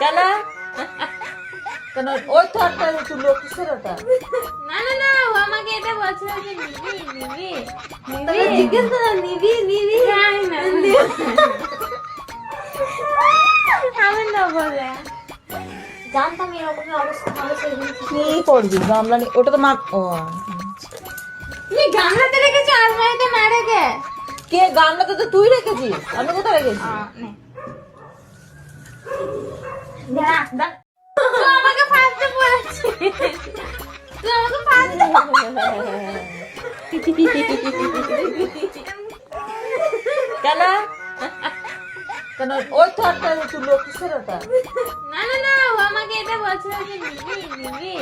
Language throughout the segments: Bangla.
কেন? কেন? ওই তো একটা তুলো কিসের ওটা না না না ও আমাকে এটা বলছিল যে নিবি নিবি নিবি। জিজ্ঞেস করো নিবি নিবি? জানি না। আমি না বলে। জানতাম এরকম অবস্থা হবে সেদিন। কি করবি গামলা ওটা তো মা ও। গামলাতে রেখেছো আলমারিতে না রেখে? কে গামলাতে তো তুই রেখেছিস? আমি কোথায় রেখেছি? নে। তুই আমাকে তুই আমাকে কেন? কেন? ওই তো একটা তুলো কিসের ওটা। না না না ও আমাকে এটা বলছিল যে নিবি নিবি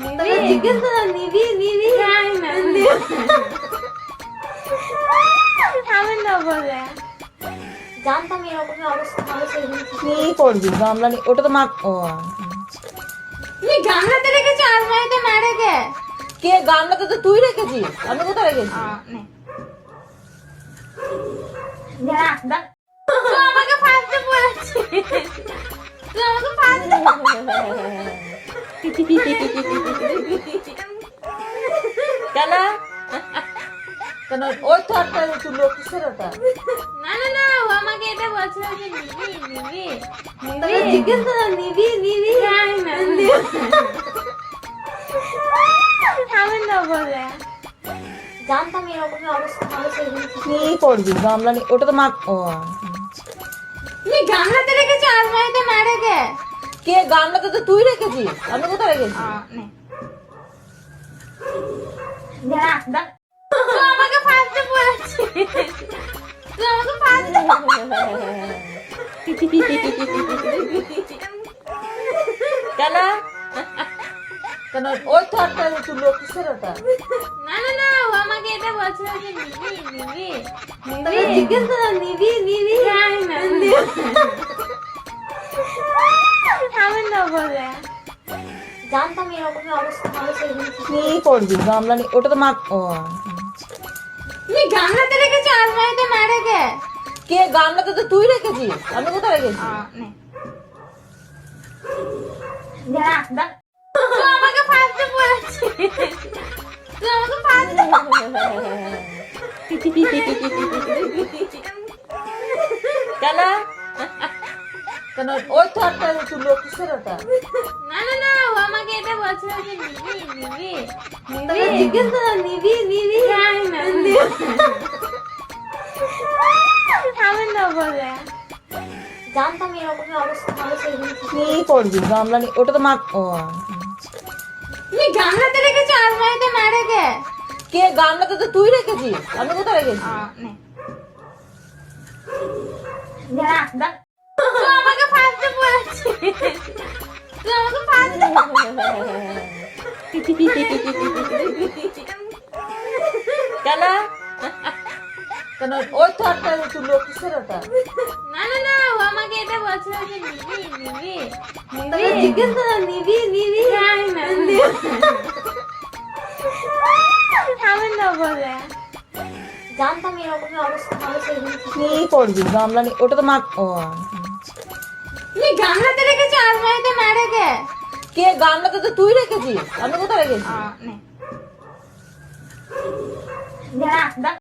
নিবি। জিজ্ঞেস করো নিবি নিবি। জানি না। আমি না বলে। জানতাম এরকম অবস্থা হবে সেদিন কি করবি গামলা নিয়ে ওটা তো মা ও তুমি গামলাতে রেখেছো আলমারিতে না রেখে? কে গামলাতে তো তুই রেখেছিস? আমি কোথায় রেখেছি? আমাকে তুই আমাকে কেন? কেন ওই তো একটা তুলো কিসের ওটা না না না ও আমাকে এটা বলছিল যে নিবি নিবি তবে জিজ্ঞেস করো নিবি নিবি? আমি না বলে। জানতাম এরকম অবস্থা হবে কি করবি? গামলা ওটা তো মা ও তুমি গামলাতে রেখেছো? আলমারিতে না রেখে? কে গামলাতে তো তুই রেখেছিস? আমি কোথায় রেখেছি? দাঁড়া, দাঁড়া। কেন? কেন? ওই তো একটা তুলো কিসের ওটা না না না ও আমাকে এটা বলছিল যে নিবি নিবি নিবি। জিজ্ঞেস করো নিবি নিবি? আমি না বলে। জানতাম এরকম অবস্থা হবে সেদিন কি করবি? গামলা ওটা তো মা ও তুমি গামলাতে রেখেছো? আলমারিতে না রেখে। কে গামলাতে তো তুই রেখেছিস? আমি কোথায় রেখেছি? আমাকে তুই আমাকে কেন? কেন? ওই তো একটা তুলো কিসের ওটা। না না না ও আমাকে এটা বলছিল যে নিবি নিবি নিবি। জিজ্ঞেস নিবি নিবি। না। আমি না বলে। জানতাম এরকম অবস্থা হবে সেদিন কি করবি গামলা নিয়ে ওটা তো মা ও তুমি গামলাতে রেখেছো আলমারিতে না রেখে? কে গামলাতে তো তুই রেখেছিস? আমি কোথায় রেখেছি? আমাকে তুই আমাকে কেন? কেন ওই তো একটা কিসের ওটা? না না না ও আমাকে এটা বলছিল যে নিবি নিবি তবে জিজ্ঞেস করো নিবি নিবি। জানি আমি না বলে। জানতাম এরকম অবস্থা হবে কি করবি? গামলা ওটা তো মা ও তুমি গামলাতে রেখেছো আলমারিতে না রেখে। কে? গামলাতে তো তুই রেখেছিস। আমি কোথায় রেখেছি? আ, নে। দাঁড়া, দাঁড়া।